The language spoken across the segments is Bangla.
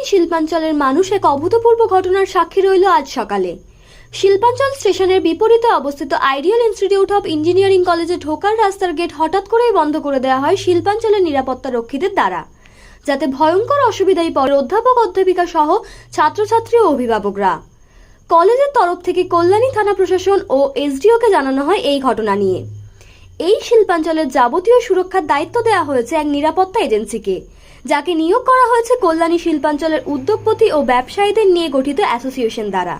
কল্যাণী শিল্পাঞ্চলের মানুষ এক অভূতপূর্ব ঘটনার সাক্ষী রইল আজ সকালে। শিল্পাঞ্চল স্টেশনের বিপরীতে অবস্থিত আইডিয়াল ইনস্টিটিউট অফ ইঞ্জিনিয়ারিং কলেজে ঢোকার রাস্তার গেট হঠাৎ করেই বন্ধ করে দেওয়া হয় শিল্পাঞ্চলের নিরাপত্তা রক্ষীদের দ্বারা। যাতে ভয়ঙ্কর অসুবিধায় পড়ে অধ্যাপক, অধ্যাপিকা সহ ছাত্রছাত্রী ও অভিভাবকরা। কলেজের তরফ থেকে কল্যাণী থানা প্রশাসন ও এসডিওকে জানানো হয় এই ঘটনা নিয়ে। এই শিল্পাঞ্চলের যাবতীয় সুরক্ষার দায়িত্ব দেওয়া হয়েছে এক নিরাপত্তা এজেন্সিকে। যাকে নিয়োগ করা হয়েছে কল্যাণী শিল্পাঞ্চলের উদ্যোগপতি ও ব্যবসায়ীদের নিয়ে গঠিত অ্যাসোসিয়েশন দ্বারা।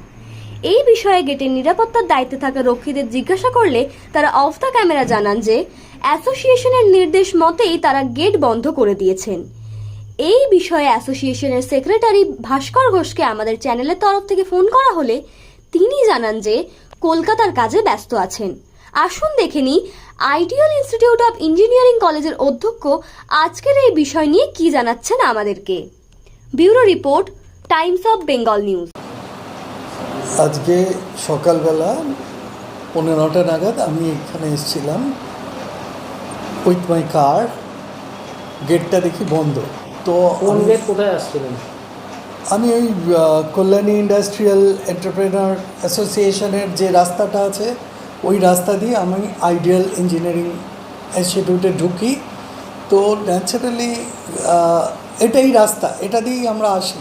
এই বিষয়ে গেটের নিরাপত্তার দায়িত্বে থাকা রক্ষীদের জিজ্ঞাসা করলে তারা অফ দ্য ক্যামেরা জানান যে, অ্যাসোসিয়েশনের নির্দেশ মতেই তারা গেট বন্ধ করে দিয়েছেন। এই বিষয়ে অ্যাসোসিয়েশনের সেক্রেটারি ভাস্কর ঘোষকে আমাদের চ্যানেলের তরফ থেকে ফোন করা হলে তিনি জানান যে, কলকাতার কাজে ব্যস্ত আছেন। আসুন দেখে নিই। আইডিয়াল ইনস্টিটিউট অফ ইঞ্জিনিয়ারিং কলেজের অধ্যক্ষ আজকের এই বিষয় নিয়ে কি জানাচ্ছেন আমাদেরকে। Bureau report Times of Bengal news আজকে সকালবেলা পনেরো নটা নাগাদ আমি এখানে এসেছিলাম উইথ মাই কার গেটটা দেখি বন্ধ। তো কোথায় আসছিলেন? আমি ওই কল্যাণী ইন্ডাস্ট্রিয়াল এন্টারপ্রেনার অ্যাসোসিয়েশনের যে রাস্তাটা আছে ওই রাস্তা দিয়ে আমি আইডিয়াল ইঞ্জিনিয়ারিং ইনস্টিটিউটে ঢুকি। তো ন্যাচারালি এটাই রাস্তা। এটা দিয়েই আমরা আসি।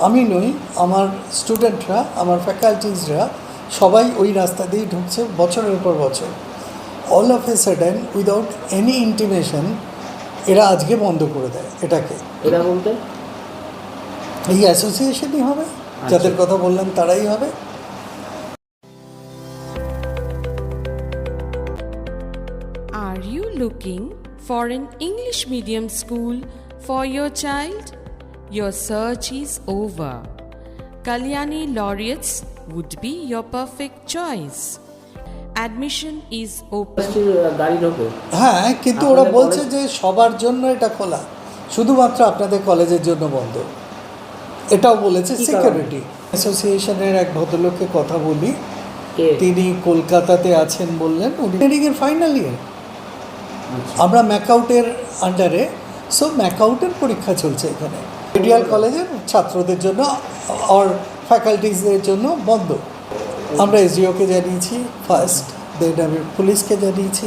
আমি নই আমার স্টুডেন্টরা আমার ফ্যাকাল্টিজরা সবাই ওই রাস্তা দিয়েই ঢুকছে বছরের পর বছর। All of a sudden without any intimation এরা আজকে বন্ধ করে দেয় এটাকে। এটা বলতে? এই অ্যাসোসিয়েশনই হবে। যাদের কথা বললাম তারাই হবে। Are you looking for an English medium school for your child? Your search is over. Kalyani Laureates would be your perfect choice. Admission is open. ঢোকে হ্যাঁ কিন্তু ওরা আপনাদের বলছে যে সবার জন্য এটা খোলা শুধুমাত্র আপনাদের কলেজের জন্য বন্ধ এটাও বলেছে সিকিউরিটি অ্যাসোসিয়েশনের এক ভদ্রলোককে কথা বলি তিনি কলকাতাতে আছেন বললেন ইঞ্জিনিয়ারিং এর ফাইনাল ইয়ার। আমরা ম্যাকআউটের আন্ডারে সো ম্যাকআউটের পরীক্ষা চলছে এখানে। মেডিয়াল কলেজের ছাত্রদের জন্য অর ফ্যাকাল্টিজদের জন্য বন্ধ। আমরা এসডিওকে জানিয়েছি ফার্স্ট দেন আমি পুলিশকে জানিয়েছি